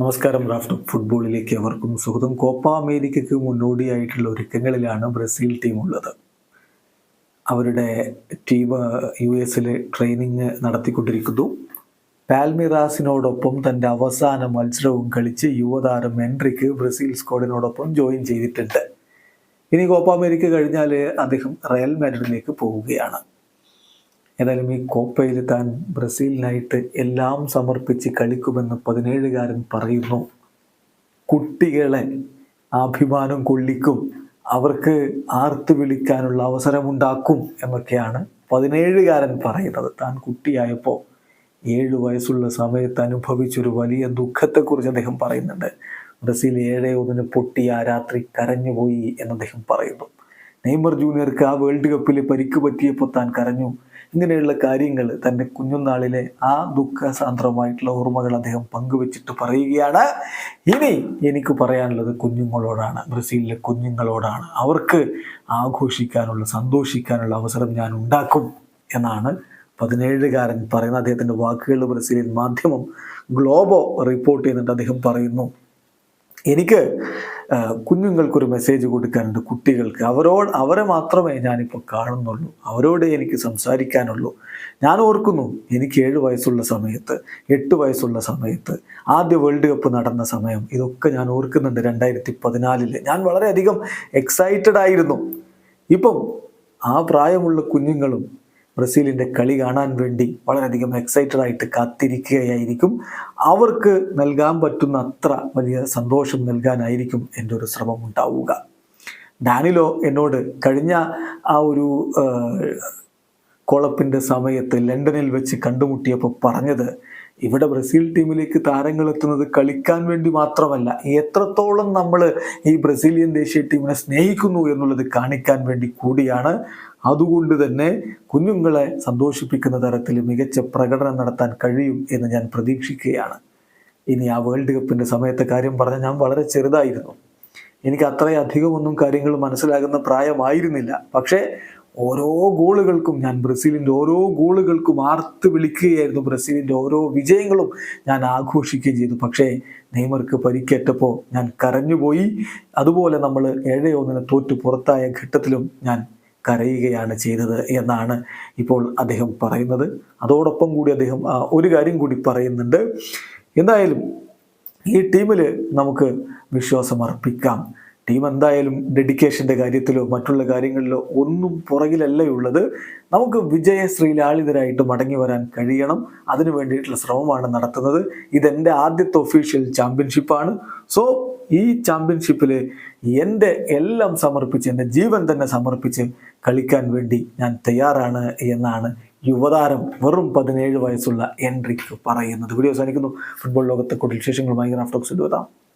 നമസ്കാരം റാഫ്റ്റ് ഫുട്ബോളിലേക്ക് അവർക്കും സുഹൃത്തും കോപ്പ അമേരിക്കയ്ക്ക് മുന്നോടിയായിട്ടുള്ള ഒരുക്കങ്ങളിലാണ് ബ്രസീൽ ടീം ഉള്ളത്. അവരുടെ ടീം യു എസിൽ ട്രെയിനിങ് നടത്തിക്കൊണ്ടിരിക്കുന്നു. പാൽമിറാസിനോടൊപ്പം തന്റെ അവസാന മത്സരവും കളിച്ച് യുവതാരം എൻട്രിക്ക് ബ്രസീൽ സ്ക്വാഡിനോടൊപ്പം ജോയിൻ ചെയ്തിട്ടുണ്ട്. ഇനി കോപ്പ അമേരിക്ക കഴിഞ്ഞാൽ അദ്ദേഹം റയൽ മാഡ്രിഡിലേക്ക് പോവുകയാണ്. ഏതായാലും ഈ കോപ്പയിൽ താൻ ബ്രസീലിനായിട്ട് എല്ലാം സമർപ്പിച്ച് കളിക്കുമെന്ന് പതിനേഴുകാരൻ പറയുന്നു. കുട്ടികളെ അഭിമാനം കൊള്ളിക്കും. അവർക്ക് ആർത്ത് വിളിക്കാനുള്ള അവസരമുണ്ടാക്കും എന്നൊക്കെയാണ് പതിനേഴുകാരൻ പറയുന്നത്. താൻ കുട്ടിയായപ്പോൾ ഏഴ് വയസ്സുള്ള സമയത്ത് അനുഭവിച്ചൊരു വലിയ ദുഃഖത്തെക്കുറിച്ച് അദ്ദേഹം പറയുന്നുണ്ട്. ബ്രസീൽ ഏഴേ ഒന്നിന് പൊട്ടി ആ രാത്രി കരഞ്ഞുപോയി എന്ന് അദ്ദേഹം പറയുന്നു. നെയ്മർ ജൂനിയർക്ക് ആ വേൾഡ് കപ്പിൽ പരിക്ക് പറ്റിയപ്പോൾ താൻ കരഞ്ഞു. ഇങ്ങനെയുള്ള കാര്യങ്ങൾ തന്റെ കുഞ്ഞുനാളിലെ ആ ദുഃഖസാന്ദ്രമായിട്ടുള്ള ഓർമ്മകൾ അദ്ദേഹം പങ്കുവച്ചിട്ട് പറയുകയാണ്. ഇനി എനിക്ക് പറയാനുള്ളത് കുഞ്ഞുങ്ങളോടാണ് ബ്രസീലിലെ കുഞ്ഞുങ്ങളോടാണ്. അവർക്ക് ആഘോഷിക്കാനുള്ള സന്തോഷിക്കാനുള്ള അവസരം ഞാൻ ഉണ്ടാക്കും എന്നാണ് പതിനേഴുകാരൻ പറയുന്ന അദ്ദേഹത്തിന്റെ വാക്കുകൾ ബ്രസീലിയൻ മാധ്യമം ഗ്ലോബോ റിപ്പോർട്ട് ചെയ്യുന്നുണ്ട്. അദ്ദേഹം പറയുന്നു എനിക്ക് കുഞ്ഞുങ്ങൾക്കൊരു മെസ്സേജ് കൊടുക്കാനുണ്ട് കുട്ടികൾക്ക്. അവരോട് അവരെ മാത്രമേ ഞാനിപ്പോൾ കാണുന്നുള്ളൂ. അവരോട് എനിക്ക് സംസാരിക്കാനുള്ളൂ. ഞാൻ ഓർക്കുന്നു എനിക്ക് ഏഴ് വയസ്സുള്ള സമയത്ത് എട്ട് വയസ്സുള്ള സമയത്ത് ആദ്യ വേൾഡ് കപ്പ് നടന്ന സമയം ഇതൊക്കെ ഞാൻ ഓർക്കുന്നുണ്ട് രണ്ടായിരത്തി പതിനാലിൽ ഞാൻ വളരെയധികം എക്സൈറ്റഡ് ആയിരുന്നു. ഇപ്പം ആ പ്രായമുള്ള കുഞ്ഞുങ്ങളും ബ്രസീലിന്റെ കളി കാണാൻ വേണ്ടി വളരെയധികം എക്സൈറ്റഡ് ആയിട്ട് കാത്തിരിക്കുകയായിരിക്കും. അവർക്ക് നൽകാൻ പറ്റുന്ന അത്ര വലിയ സന്തോഷം നൽകാനായിരിക്കും എന്റെ ഒരു ശ്രമം ഉണ്ടാവുക. ഡാനിലോ എന്നോട് കഴിഞ്ഞ ആ ഒരു കോളപ്പിന്റെ സമയത്ത് ലണ്ടനിൽ വെച്ച് കണ്ടുമുട്ടിയപ്പോൾ പറഞ്ഞത് ഇവിടെ ബ്രസീൽ ടീമിലേക്ക് താരങ്ങൾ എത്തുന്നത് കളിക്കാൻ വേണ്ടി മാത്രമല്ല എത്രത്തോളം നമ്മൾ ഈ ബ്രസീലിയൻ ദേശീയ ടീമിനെ സ്നേഹിക്കുന്നു എന്നുള്ളത് കാണിക്കാൻ വേണ്ടി കൂടിയാണ്. അതുകൊണ്ട് തന്നെ കുഞ്ഞുങ്ങളെ സന്തോഷിപ്പിക്കുന്ന തരത്തിൽ മികച്ച പ്രകടനം നടത്താൻ കഴിയും എന്ന് ഞാൻ പ്രതീക്ഷിക്കുകയാണ്. ഇനി ആ വേൾഡ് കപ്പിന്റെ സമയത്തെ കാര്യം പറഞ്ഞാൽ ഞാൻ വളരെ ചെറുതായിരുന്നു. എനിക്ക് അത്രയധികം ഒന്നും കാര്യങ്ങൾ മനസ്സിലാകുന്ന പ്രായമായിരുന്നില്ല. പക്ഷേ ഓരോ ഗോളുകൾക്കും ഞാൻ ബ്രസീലിന്റെ ഓരോ ഗോളുകൾക്കും ആർത്ത് വിളിക്കുകയായിരുന്നു ബ്രസീലിന്റെ ഓരോ വിജയങ്ങളും ഞാൻ ആഘോഷിക്കുകയും ചെയ്തു. പക്ഷേ നെയ്മർക്ക് പരിക്കേറ്റപ്പോൾ ഞാൻ കരഞ്ഞുപോയി. അതുപോലെ നമ്മൾ ഏഴ് ഒന്നിന് തോറ്റു പുറത്തായ ഘട്ടത്തിലും ഞാൻ കരയുകയാണ് ചെയ്തത് എന്നാണ് ഇപ്പോൾ അദ്ദേഹം പറയുന്നത്. അതോടൊപ്പം കൂടി അദ്ദേഹം ഒരു കാര്യം കൂടി പറയുന്നുണ്ട്. എന്തായാലും ഈ ടീമിൽ നമുക്ക് വിശ്വാസം അർപ്പിക്കാം ടീം എന്തായാലും ഡെഡിക്കേഷന്റെ കാര്യത്തിലോ മറ്റുള്ള കാര്യങ്ങളിലോ ഒന്നും പുറകിലല്ല ഉള്ളത്. നമുക്ക് വിജയ ശ്രീലാളിതരായിട്ട് മടങ്ങി വരാൻ കഴിയണം. അതിനു വേണ്ടിയിട്ടുള്ള ശ്രമമാണ് നടത്തുന്നത്. ഇതെന്റെ ആദ്യത്തെ ഒഫീഷ്യൽ ചാമ്പ്യൻഷിപ്പാണ് സോ ഈ ചാമ്പ്യൻഷിപ്പിൽ എന്റെ എല്ലാം സമർപ്പിച്ച് എന്റെ ജീവൻ തന്നെ സമർപ്പിച്ച് കളിക്കാൻ വേണ്ടി ഞാൻ തയ്യാറാണ് എന്നാണ് യുവതാരം വെറും പതിനേഴ് വയസ്സുള്ള എൻട്രിക്ക് പറയുന്നത്. വീഡിയോ അവസാനിക്കുന്നു. ഫുട്ബോൾ ലോകത്തെ കൂടുതൽ വിശേഷങ്ങളുമായി റാഫ്റ്റോക്സ് എത്താം